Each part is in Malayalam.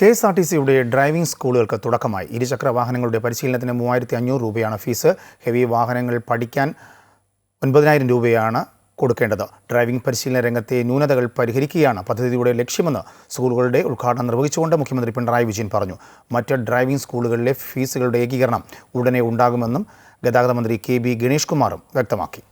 കെ എസ് ആർ ടി സിയുടെ ഡ്രൈവിംഗ് സ്കൂളുകൾക്ക് തുടക്കമായി. ഇരുചക്ര വാഹനങ്ങളുടെ പരിശീലനത്തിന് മൂവായിരത്തി അഞ്ഞൂറ് രൂപയാണ് ഫീസ്. ഹെവി വാഹനങ്ങൾ പഠിക്കാൻ ഒൻപതിനായിരം രൂപയാണ് കൊടുക്കേണ്ടത്. ഡ്രൈവിംഗ് പരിശീലന രംഗത്തെ ന്യൂനതകൾ പരിഹരിക്കുകയാണ് പദ്ധതിയുടെ ലക്ഷ്യമെന്ന് സ്കൂളുകളുടെ ഉദ്ഘാടനം നിർവഹിച്ചുകൊണ്ട് മുഖ്യമന്ത്രി പിണറായി വിജയൻ പറഞ്ഞു. മറ്റ് ഡ്രൈവിംഗ് സ്കൂളുകളിലെ ഫീസുകളുടെ ഏകീകരണം ഉടനെ ഉണ്ടാകുമെന്നും ഗതാഗത മന്ത്രി കെ ബി ഗണേഷ് കുമാറും വ്യക്തമാക്കി.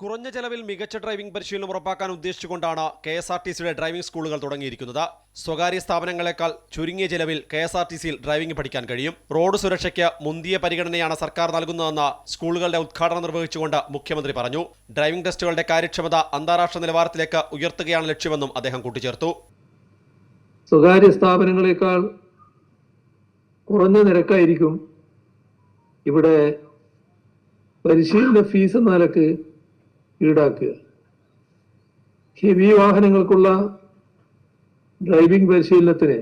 കുറഞ്ഞ ചെലവിൽ മികച്ച ഡ്രൈവിംഗ് പരിശീലനം ഉറപ്പാക്കാൻ ഉദ്ദേശിച്ചുകൊണ്ടാണ് കെ എസ് ആർ ടി സിയുടെ ഡ്രൈവിംഗ് സ്കൂളുകൾ തുടങ്ങിയിരിക്കുന്നത്. സ്വകാര്യ സ്ഥാപനങ്ങളെക്കാൾ ചുരുങ്ങിയ ചെലവിൽ കെ എസ് ആർ ടി സിയിൽ ഡ്രൈവിംഗ് പഠിക്കാൻ കഴിയും. റോഡ് സുരക്ഷയ്ക്ക് മുന്തിയ പരിഗണനയാണ് സർക്കാർ നൽകുന്നതെന്ന് സ്കൂളുകളുടെ ഉദ്ഘാടനം നിർവഹിച്ചുകൊണ്ട് മുഖ്യമന്ത്രി പറഞ്ഞു. ഡ്രൈവിംഗ് ടെസ്റ്റുകളുടെ കാര്യക്ഷമത അന്താരാഷ്ട്ര നിലവാരത്തിലേക്ക് ഉയർത്തുകയാണ് ലക്ഷ്യമെന്നും അദ്ദേഹം കൂട്ടിച്ചേർത്തു. സ്വകാര്യ സ്ഥാപനങ്ങളെക്കാൾ കുറഞ്ഞ നിരക്കായിരിക്കും ഇവിടെ പരിശീലന ഫീസ് എന്ന നിലയ്ക്ക് ഈടാക്കുക. ഹെവി വാഹനങ്ങൾക്കുള്ള ഡ്രൈവിംഗ് പരിശീലനത്തിന്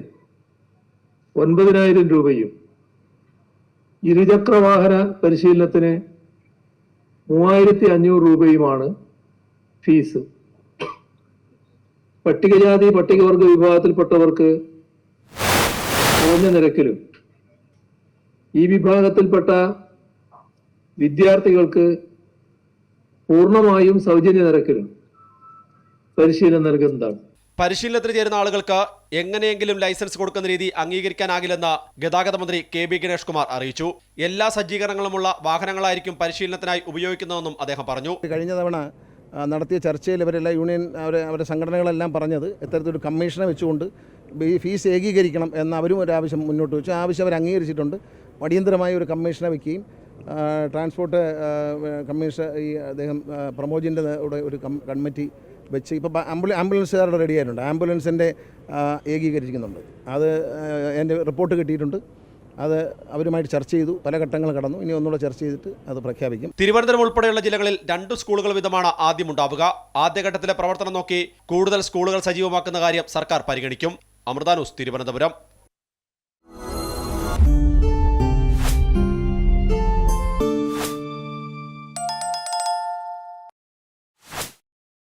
ഒൻപതിനായിരം രൂപയും ഇരുചക്ര വാഹന പരിശീലനത്തിന് മൂവായിരത്തി അഞ്ഞൂറ് രൂപയുമാണ് ഫീസ്. പട്ടികജാതി പട്ടികവർഗ വിഭാഗത്തിൽപ്പെട്ടവർക്ക് കുറഞ്ഞ നിരക്കിലും ഈ വിഭാഗത്തിൽപ്പെട്ട വിദ്യാർത്ഥികൾക്ക് പൂർണമായും സൗജന്യ നിരക്കിലും പരിശീലനം നൽകുന്നതാണ്. പരിശീലനത്തിന് ചേരുന്ന ആളുകൾക്ക് എങ്ങനെയെങ്കിലും ലൈസൻസ് കൊടുക്കുന്ന രീതി അംഗീകരിക്കാനാകില്ലെന്ന് ഗതാഗത മന്ത്രി കെ ബി ഗണേഷ് കുമാർ അറിയിച്ചു. എല്ലാ സജ്ജീകരണങ്ങളുമുള്ള വാഹനങ്ങളായിരിക്കും പരിശീലനത്തിനായി ഉപയോഗിക്കുന്നതെന്നും അദ്ദേഹം പറഞ്ഞു. കഴിഞ്ഞ തവണ നടത്തിയ ചർച്ചയിൽ ഇവരെല്ലാം യൂണിയൻ അവരെ അവരുടെ സംഘടനകളെല്ലാം പറഞ്ഞത് ഇത്തരത്തിലൊരു കമ്മീഷനെ വെച്ചുകൊണ്ട് ഈ ഫീസ് ഏകീകരിക്കണം എന്ന അവരും ഒരു ആവശ്യം മുന്നോട്ട് വെച്ചു. ആവശ്യം അവർ അംഗീകരിച്ചിട്ടുണ്ട്. അടിയന്തരമായി ഒരു കമ്മീഷനെ വയ്ക്കുകയും ട്രാൻസ്പോർട്ട് കമ്മീഷൻ ഈ അദ്ദേഹം പ്രമോജിന്റെ ഒരു കമ്മിറ്റി വെച്ച് ഇപ്പോൾ ആംബുലൻസ് ആംബുലൻസുകാരുടെ റെഡി ആയിട്ടുണ്ട്. ആംബുലൻസിന്റെ ഏകീകരിക്കുന്നുണ്ട് അത് എന്റെ റിപ്പോർട്ട് കിട്ടിയിട്ടുണ്ട്. അത് അവരുമായിട്ട് ചർച്ച ചെയ്തു. പല ഘട്ടങ്ങൾ കടന്നു. ഇനി ഒന്നുകൂടെ ചർച്ച ചെയ്തിട്ട് അത് പ്രഖ്യാപിക്കും. തിരുവനന്തപുരം ഉൾപ്പെടെയുള്ള ജില്ലകളിൽ രണ്ട് സ്കൂളുകൾ വിധമാണ് ആദ്യം ഉണ്ടാവുക. ആദ്യഘട്ടത്തിലെ പ്രവർത്തനം നോക്കി കൂടുതൽ സ്കൂളുകൾ സജീവമാക്കുന്ന കാര്യം സർക്കാർ പരിഗണിക്കും. അമൃതാനൂസ് തിരുവനന്തപുരം.